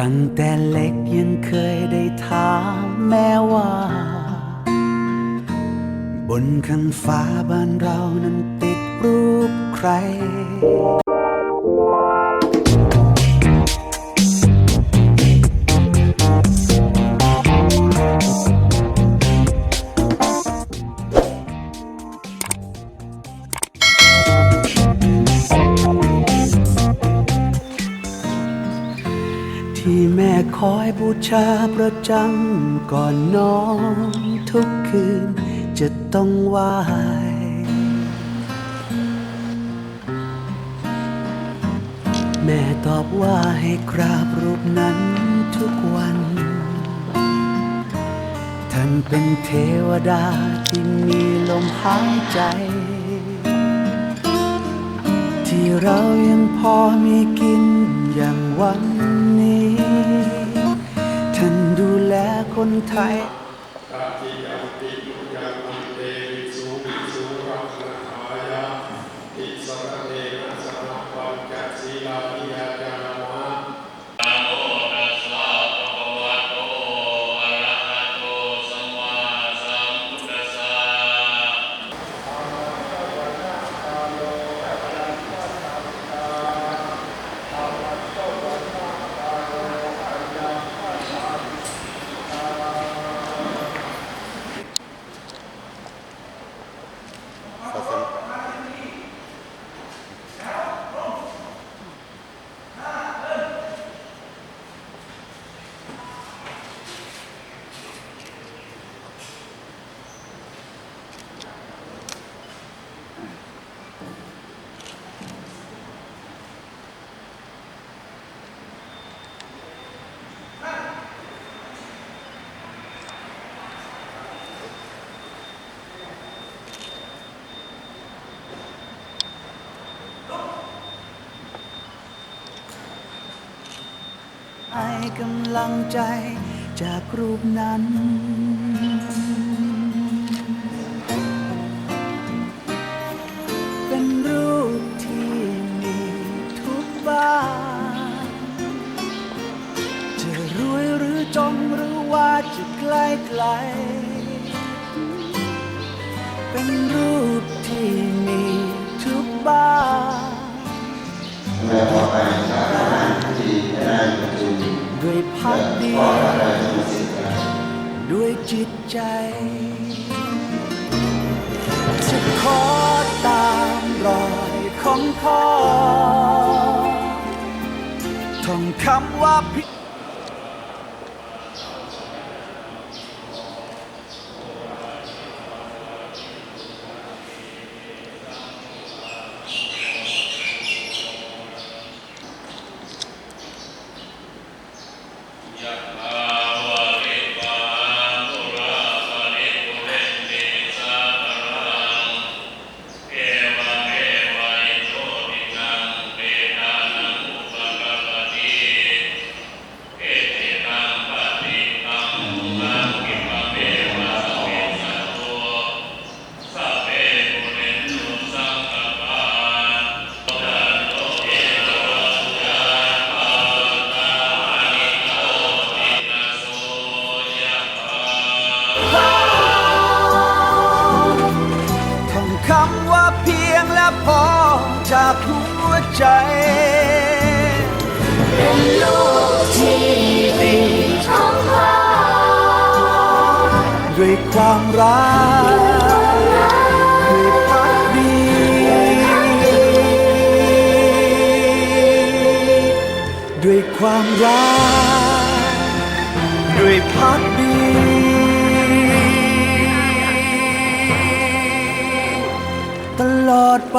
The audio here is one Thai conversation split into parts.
ตั้งแต่เล็กยังเคยได้ถามแม่ว่า บนข้นฟ้าบ้านเรานั้นติดรูปใคร ม่คอยบูชาประจำก่อนนอนทุกคืนจะต้องไหวแม่ตอบว่าให้กราบรูปนั้นทุกวัน ท่านเป็นเทวดาที่มีลมหายใจ ที่เรายังพอมีกินอย่างวันนี้ คนไทย ตาติยมปิปุญญามันเตวิสุวิสุรักนัทายาติสรเนนะสรปัญจศีลานิยาจามะ ให้กำลังใจจากรูปนั้น จิตใจ จะขอตามรอยของพ่อท่องคำ ด้วยความรักด้วยพักดี ด้วยความรักด้วยพักดี ตลอดไป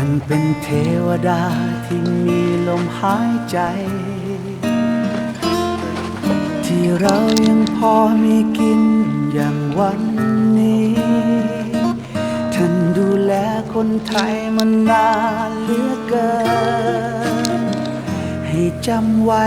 ท่านเป็นเทวดาที่มีลมหายใจ ที่เรายังพอมีกินอย่างวันนี้ ท่านดูแลคนไทยมานานเหลือเกิน ให้จำไว้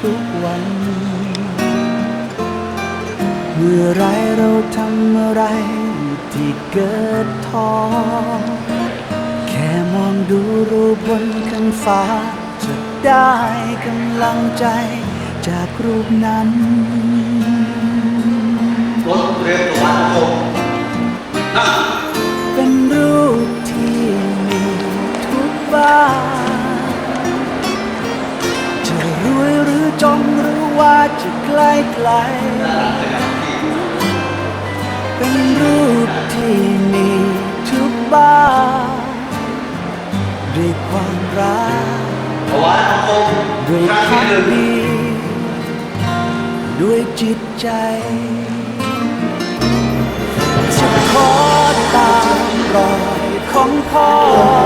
ทุกวัน เมื่อไรเราทำอะไรที่เกิดท้อแค่มองดูรูปบนข้างฟ้า จะได้กำลังใจจากรูปนั้นรถเรือตัววันคงเป็ จนหรือว่าจะไกล้ไกล เป็นรูปที่มีทุกบ้านด้วยความรักวด้วยครั้งพัที่กหนึ่งดีด้วยจิตใจ จะขอตามรอยของพ่อ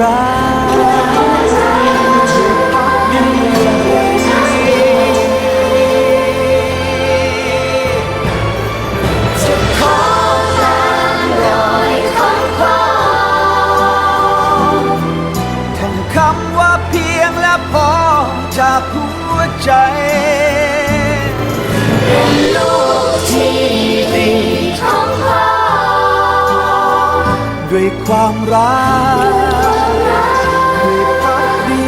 รักจะขอรอยของพ่อท่องคำว่าเพียงและพอจากหัวใจลูกที่ ด้วยความรักด้วยพักดี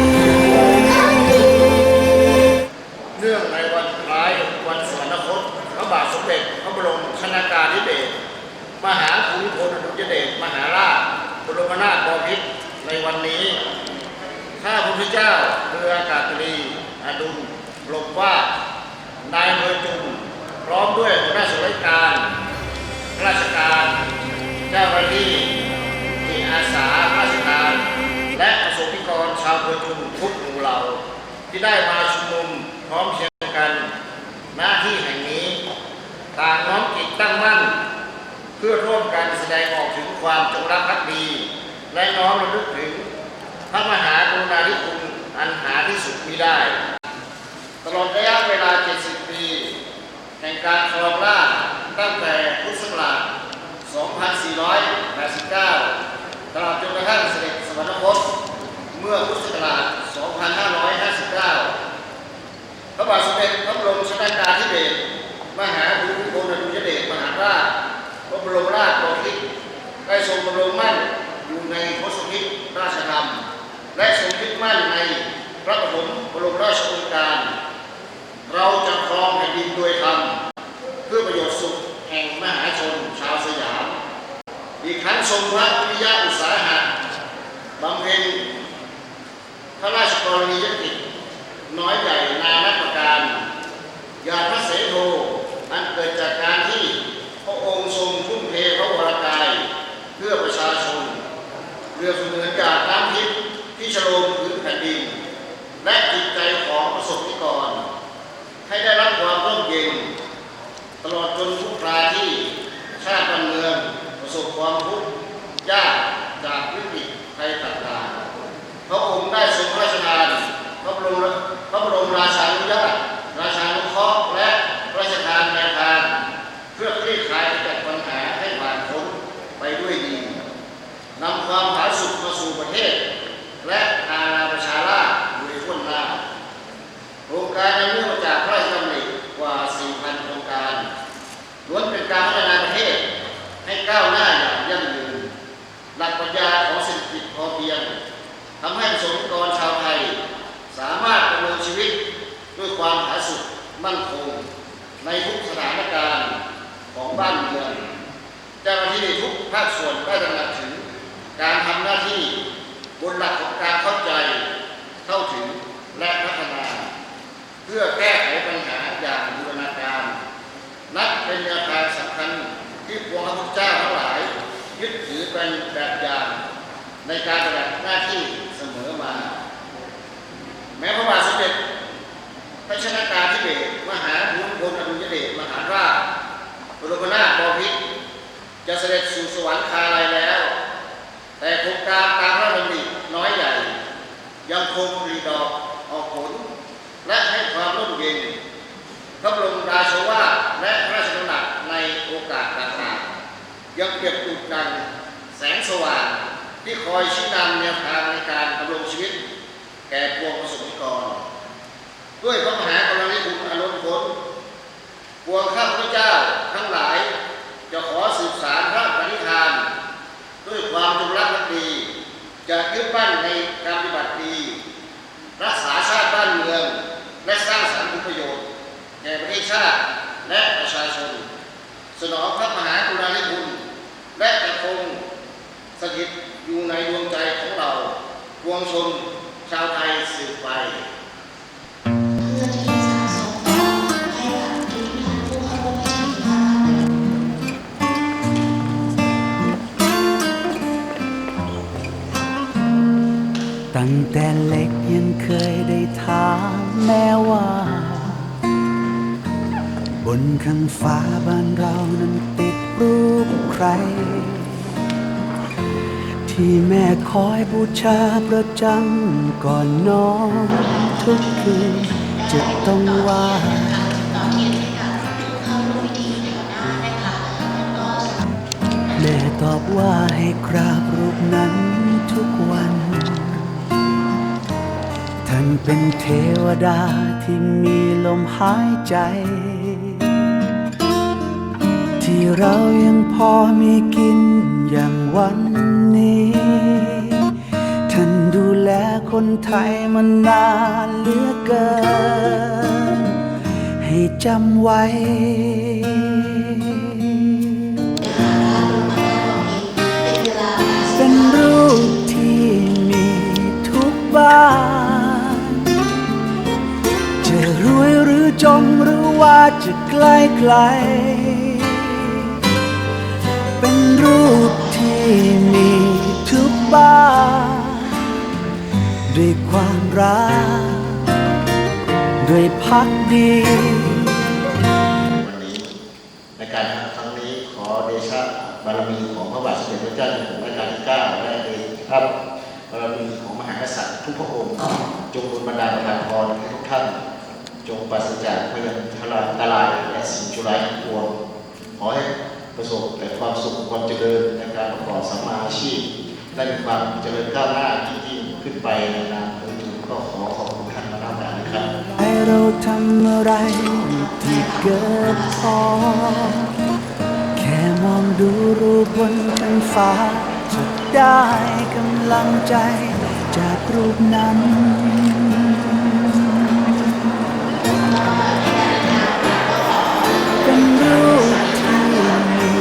เนื่องในวันคล้ายวันสวรรคตพระบาทสมเด็จพระบรมชนากาธิเบศรมหาภูมิพลอดุลยเดชมหาราชบรมนาถบพิตรในวันนี้ข้าพระพุทธเจ้าเรืออากาศ ที่ได้มาชุมนุมพร้อมเพียงกัน หน้าที่แห่งนี้ ต่างน้อมจิตตั้งมั่น เพื่อร่วมกันแสดงออกถึงความจงรักภักดี และน้อมระลึกถึง พระมหากรุณาธิคุณอันหาที่สุดมิได้ ตลอดระยะเวลา 70 ปี แห่งการครองราชตั้งแต่พุทธศักราช 2489 ตลอดจนกระทั่งเสด็จสวรรคตเมื่อพุทธศักราช 2559พระ บาทสมเด็จพระบรมชนากาธิเบศรมหาภูมิพลอดุลยเดชมหาราชพระบรมราชบพิตรได้ทรงบรมมั่นอยู่ในทศพิธราชธรรม และทรงยึดมั่นในพระปฐมบรมราชโองการ เราจะครองแผ่นดินโดยธรรมเพื่อประโยชน์สุขแห่งมหาชนชาวสยาม อีกครั้งทรงพระวิริยะอุตสาหะบำเพ็ญพระราชกรณียกิจ น้อยใหญ่นานับประการยาพระเสโทอันเกิดจากการที่พระองค์ทรงทุ่มเทพระวรกาย เพื่อประชาชนเรือเสมือนจากน้ำทิพย์ที่ฉโลมพื้นแผ่นดิน และจิตใจของประสบนิกร ให้ได้รับความร่มเย็น ตลอดจนทุกคราที่ชาติบ้านเมืองประสบความทุกข์ยากวิกฤตภัยต่างๆ พระองค์ได้ทรงพระราชทานพระบ รมพระบรมราชานุญาตราชานุเคราะห์และพระราชทานแนวทางเพื่อคลี่คลายแต่ปัญหาให้ผ่านพ้นไปด้วยดีนำความผาสุกมาสู่ประเทศ และอาณาประชาราษฎร์อยู่ในพ้นหน้า โครงการอันเนื่องมาจากพระราชดำริกว่า 4,000 โครงการล้วนเป็นการพัฒนาประเทศ ให้ก้าวหน้าอย่างยั่งยืน หลักปรัชญาของเศรษฐกิจพอเพียงทำให้ประสบนิกรชาวไทย สามารถดำเนินชีวิตด้วยความผาสุกมั่นคง ในทุกสถานการณ์ของบ้านเมืองเจ้าหน้าที่ทุกภาคส่วนได้ตระหนักถึง การทำหน้าที่บนหลักของการเข้าใจเข้าถึงและพัฒนา เพื่อแก้ไขปัญหาอย่างบูรณาการ นับเป็นแนวทางสำคัญที่พวกข้าพเจ้าทั้งหลาย ยึดถือเป็นแบบอย่างในการปฏิบัติหน้าที่เสมอมา แม้พระบาทสมเด็จพระชนากาธิเบศมหาภูมิพลอดุลยเดชมหาราชบรมนาถ จะเสด็จสู่สวรรคาลัยแล้ว แต่โครงการตามพระดำริน้อยใหญ่ ยังคงรีดอกออกผล และให้ความร่มเย็นพระบรมราชวาทและพระราชดำรัสในโอกาสต่างๆยังเปรียบดุจดังแสงสว่างที่คอยชี้นำแนวทางในการดำรงชีวิต แก่ปวงประสบนิกร ด้วยพระมหากรณาธิคุณอนุพ้นปวงข้าพเจ้าทั้งหลาย จะขอสืบสารพระปณิธาน ด้วยความจงรักภักดี จะยึดมั่นในการปฏิบัติดี รักษาชาติบ้านเมือง และสร้างสรรค์ผลประโยชน์แก่ประเทศชาติและประชาชน สนองพระมหากรุณาธิคุณ และจะคงสถิตอยู่ในดวงใจของเราปวงชนชาวไทยสืบไป ตั้งแต่เล็กยังเคยได้ถามแม่ว่า บนข้างฟ้าบ้านเรานั้นติดรูปใคร ที่แม่คอยบูชาประจำก่อนนอนทุกคืนจะต้องว่าต่อเทียนให้กับผู้เข้าร่วมพิธีแถวหน้านะคะแล้วก็แม่ตอบว่าให้กราบรูปนั้นทุกวัน ท่านเป็นเทวดาที่มีลมหายใจ ที่เรายังพอมีกินอย่างวันนี้ ท่านดูแลคนไทยมานานเหลือเกิน ให้จำไว้ วยหรือจนหรือว่าจะไกล้ไกล เป็นรูปที่มีทุกบ้านด้วยความรักด้วยพักดี วันนี้ในการทำครั้งนี้ขอเดชะบารมีของพระบาทสมเด็จพระเจ้าอยู่หัวรัชกาลที่9และเดชะบารมีของมหากษัตริย์ทุกพระองค์ จงบุญบันดาลประทานพรให้ทุกท่าน จงปราศจากพยันทลายตรายและสิ่งชั่วร้ายทั้งปวงขอให้ประสบแต่ความสุขความเจริญในการประกอบสัมมาอาชีพและมีความเจริญก้าวหน้ายิ่งยิ่งขึ้นไปในนามของจุก็ขอขอบคุณท่านมาณโอกาสนะครับให้เราทำอะไรที่เกิดพอแค่มองดูรูปบนท้งฟ้าจะได้กำลังใจจากรูปนั้น ลูกที่มี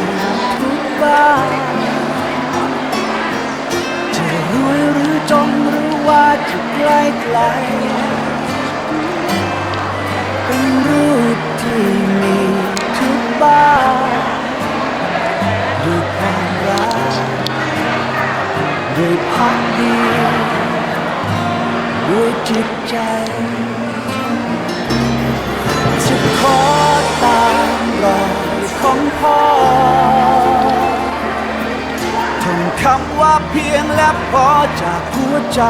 ทุกบานจะรวยหรือจนหรือว่าจะใกล้ไกลเป็นลูกที่มีทุกบ้านดยความรักด้วยความดีด้วยจิตใจ อท่องคำว่าเพียงและพอจากหัวใจ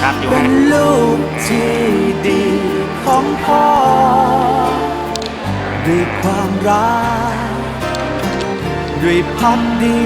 ครับอยู่เป็นลูกที่ดีของพ่อด้วยความรักด้วยพักดี